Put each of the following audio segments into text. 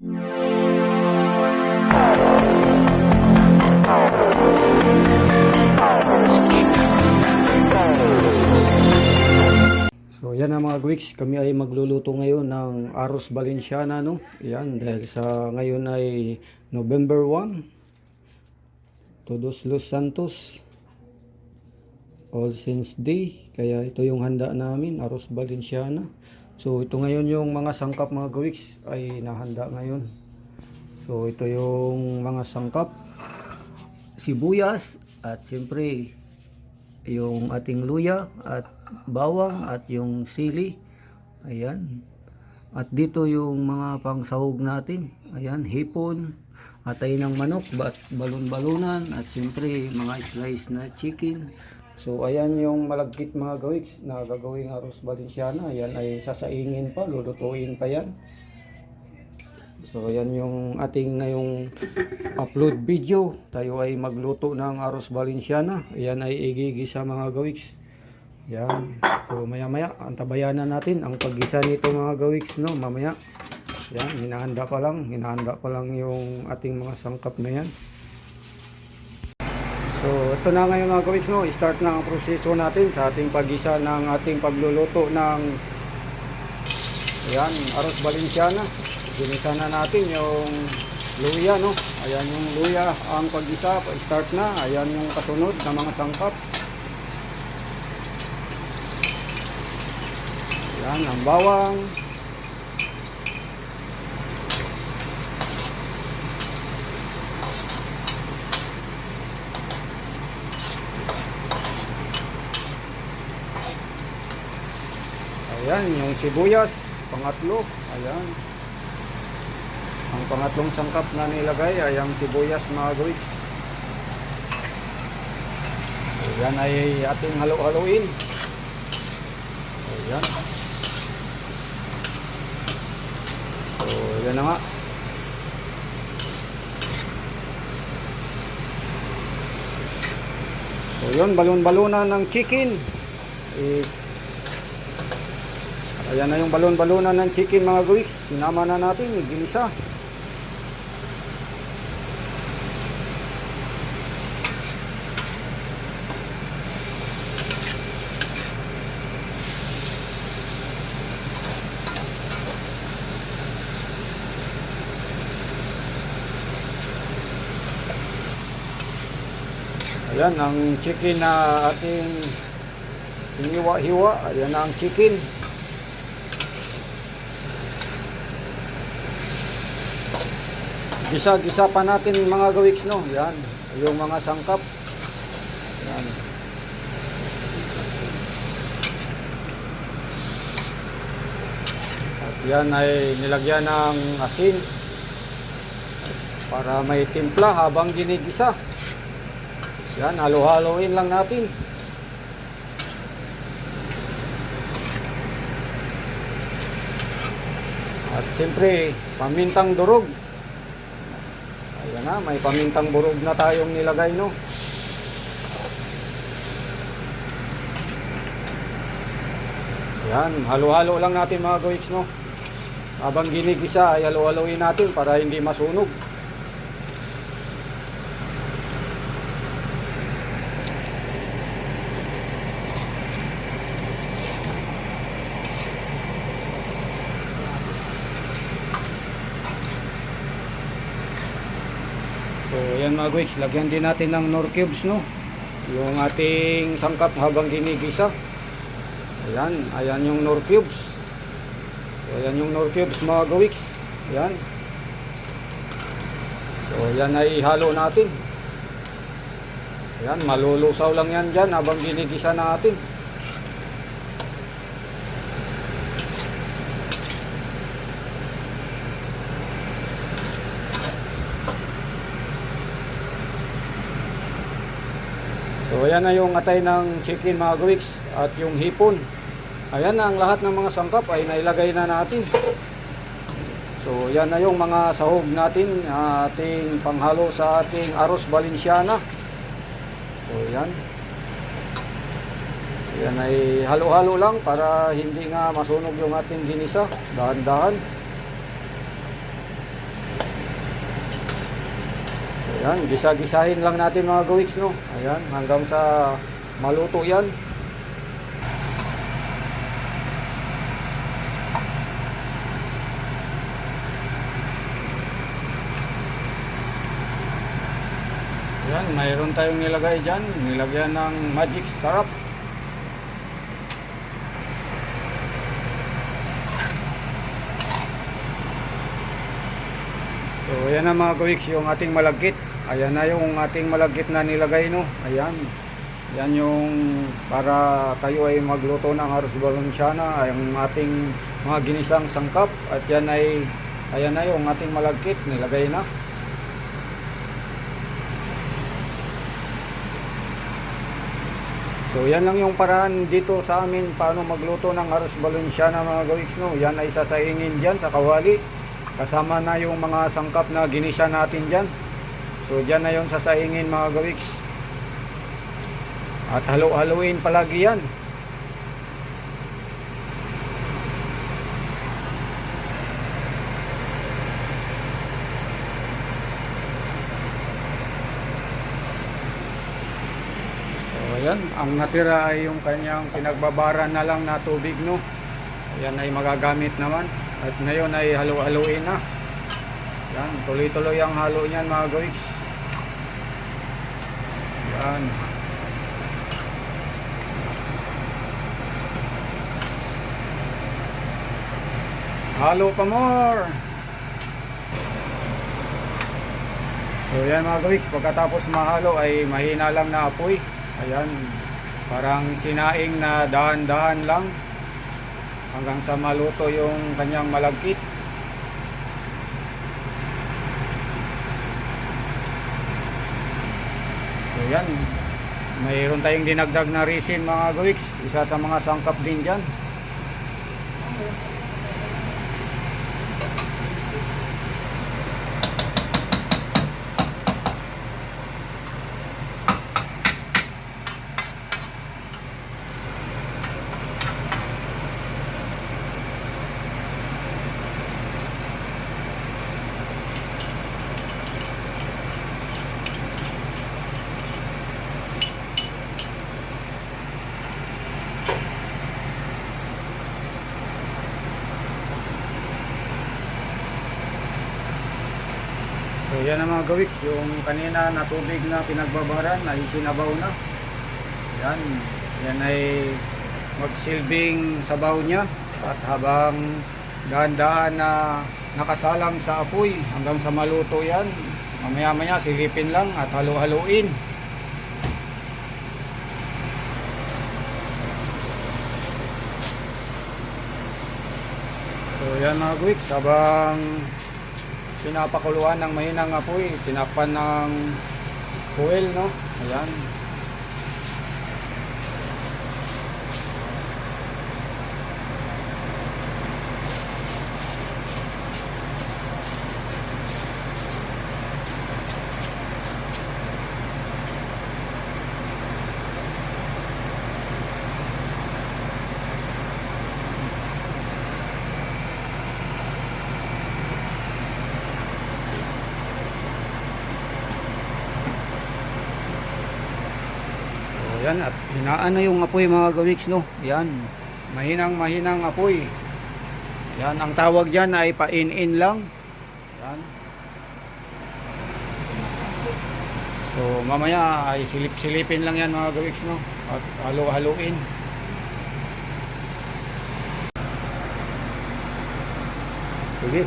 So yan ang mga Gwiks, kami ay magluluto ngayon ng Aros Valenciana no. Yan dahil sa ngayon ay November 1 Todos Los Santos All Saints Day. Kaya ito yung handa namin, Aros Valenciana. So ito ngayon yung mga sangkap mga Gwiks ay nahanda ngayon. So ito yung mga sangkap sibuyas at siyempre yung ating luya at bawang at yung sili. Ayan. At dito yung mga pangsahog natin. Ayan, hipon, atay ng manok, balon-balunan at siyempre mga slice na chicken. So ayan yung malagkit mga gawiks na gagawing arroz valenciana. Ayan ay sasaingin pa, lulutuin pa yan. So ayan yung ating ngayong upload video. Tayo ay magluto ng arroz valenciana. Ayan ay igigisa mga gawiks. Yan. So maya maya antabayan na natin ang paggisa nito mga gawiks no mamaya. Yan, hinahanda pa lang, hinahanda pa lang yung ating mga sangkap na yan. So ito na ngayon mga gawiks no, start na ang proseso natin sa ating paggisa ng ating pagluluto ng Ayan, arroz valenciana. Ginisa na natin yung luya, no? Ayan yung luya ang pag-isa. Start na. Ayan yung kasunod na mga sangkap. Ayan, ang bawang. Ayan, yung sibuyas, pangatlo. Ayan. Ang pangatlong sangkap na nilagay ay ang sibuyas mga guys. Ayan ay ating halo-haloin. Ayan. So, yan na nga. So, yun, balon-balunan ng chicken is Ayan na yung balon-balunan ng chicken mga guys. Sinama na natin, ginisa. Ayan ang chicken na ating hiniwa-hiwa. Ayan na ang chicken. Gisa-gisa pa natin mga gawiks no. Yan, yung mga sangkap. Yan. At yan ay nilagyan ng asin para may timpla habang ginigisa. Yan, halo-haloin lang natin. At siyempre, pamintang durog. Na, may pamintang burog na tayong nilagay, no? Yan, halo-halo lang natin mga goiks, no? Habang ginigisa ay halo-haloin natin para hindi masunog. So, yan mga guys, lagyan din natin ng nor cubes, no? Yung ating sangkap habang ginigisa. Ayan, ayan yung nor cubes. So, ayan yung nor cubes mga gawiks. Ayan. So, yan ay ihalo natin. Ayan, malulusaw lang yan dyan habang ginigisa natin. So ayan na yung atay ng chicken mga gawiks at yung hipon. Ayan na ang lahat ng mga sangkap ay nailagay na natin. So yan na yung mga sahog natin ating panghalo sa ating arroz valenciana. So yan. Yan ay halo-halo lang para hindi nga masunog yung ating ginisa. Dahan-dahan. Ayan, gisa-gisahin lang natin mga gawiks, no? Ayan, hanggang sa maluto yan. Ayan, mayroon tayong nilagay dyan. Nilagyan ng magic sarap. So, ayan na mga kawiks, yung ating malagkit. Ayan na yung ating malagkit na nilagay, no? Ayan. Yan yung para tayo ay magluto ng arroz valenciana, yung ating mga ginisang sangkap. At yan ay, ayan na yung ating malagkit, nilagay na. So yan lang yung paraan dito sa amin paano magluto ng arroz valenciana mga gawiks no. Yan ay sasaingin diyan sa kawali. Kasama na yung mga sangkap na ginisa natin diyan. So diyan na yung sasaingin mga gawiks. At halo-haloin palagi yan. Ayan, ang natira ay yung kanyang pinagbabaran na lang na tubig no. Ayan ay magagamit naman. At ngayon ay halo-haloin na. Yan, tuloy-tuloy ang halo niyan mga gawiks. Yan. Halo pa more. So yan mga gawiks, pagkatapos mahalo ay mahina lang na apoy. Ayan, parang sinaing na dahan-dahan lang hanggang sa maluto yung kanyang malagkit. Yan, mayroon tayong dinagdag na resin mga gawiks, isa sa mga sangkap din dyan. So yan ang mga gawiks, yung kanina na tubig na pinagbabaran ay sinabaw na. Yan, yan ay magsilbing sabaw niya at habang dahan-dahan na nakasalang sa apoy hanggang sa maluto yan, mamaya maya silipin lang at halo-haloin. So yan mga gawiks, habang pinapakuluan ng mahinang apoy, tinapan ng foil, no? Ayan. So yan at hinaan na yung apoy mga gawiks no. Yan. Mahinang mahinang apoy. Yan ang tawag diyan ay pa-in-in lang. Yan. So mamaya ay silip-silipin lang yan mga gawiks no. At halo-haloin. Sige.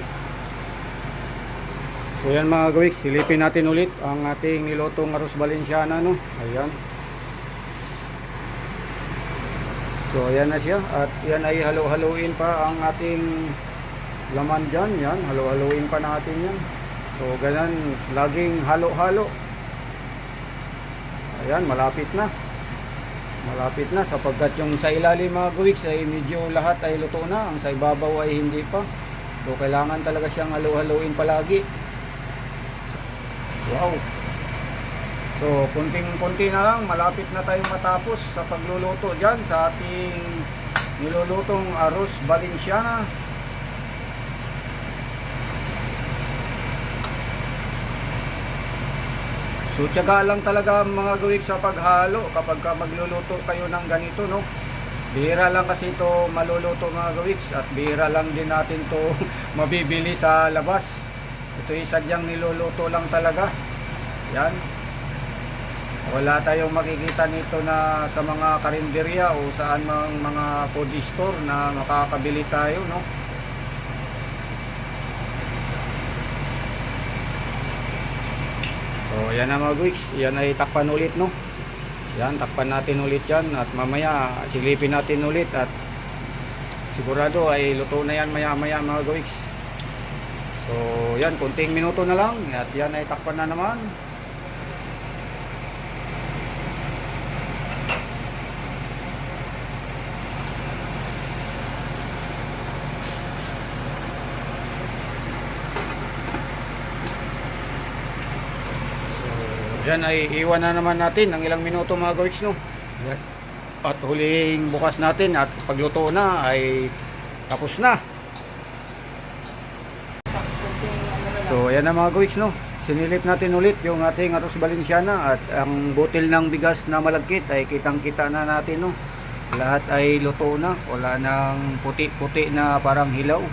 So yan mga gawiks, silipin natin ulit ang ating nilotong arroz valenciana no. Ayan. So ayan na siya at yan ay halo-haloin pa ang ating laman dyan. Yan, halo-haloin pa natin yan. So ganyan, laging halo-halo. Ayan, malapit na. Malapit na sapagkat yung sa ilalim mga gawiks ay medyo lahat ay luto na. Ang sa ibabaw ay hindi pa. So kailangan talaga siyang halo-haloin palagi. Wow. So, kunting-kunti na lang, malapit na tayong matapos sa pagluluto dyan sa ating nilulutong arroz valenciana. So tiyaga lang talaga mga gawik sa paghalo kapag ka magluluto kayo ng ganito no. Bihira lang kasi ito maluluto mga gawiks at bihira lang din natin to mabibili sa labas. Ito yung sadyang niluluto lang talaga. Yan. Wala tayong makikita nito na sa mga karinderya o saan mang mga food store na makakabili tayo no. So yan na mga guys, yan ay takpan ulit no. Yan, takpan natin ulit yan at mamaya silipin natin ulit at sigurado ay luto na yan maya maya mga guys. So yan, kunting minuto na lang at yan ay takpan na naman. Yan ay iwan na naman natin ng ilang minuto mga gawiks no. At huling bukas natin at pagluto na ay tapos na. So ayan na mga gawiks no. Sinilip natin ulit yung ating Aros Valenciana at ang butil ng bigas na malagkit ay kitang kita na natin no. Lahat ay luto na. Wala nang puti-puti na parang hilaw.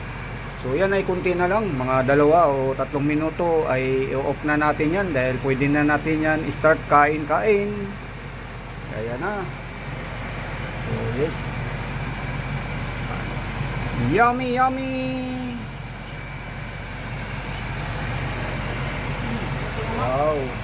So yan ay kunti na lang, mga dalawa o tatlong minuto ay i-off na natin yan dahil pwede na natin yan start kain-kain. Kaya na. So yes. Yummy, yummy! Wow!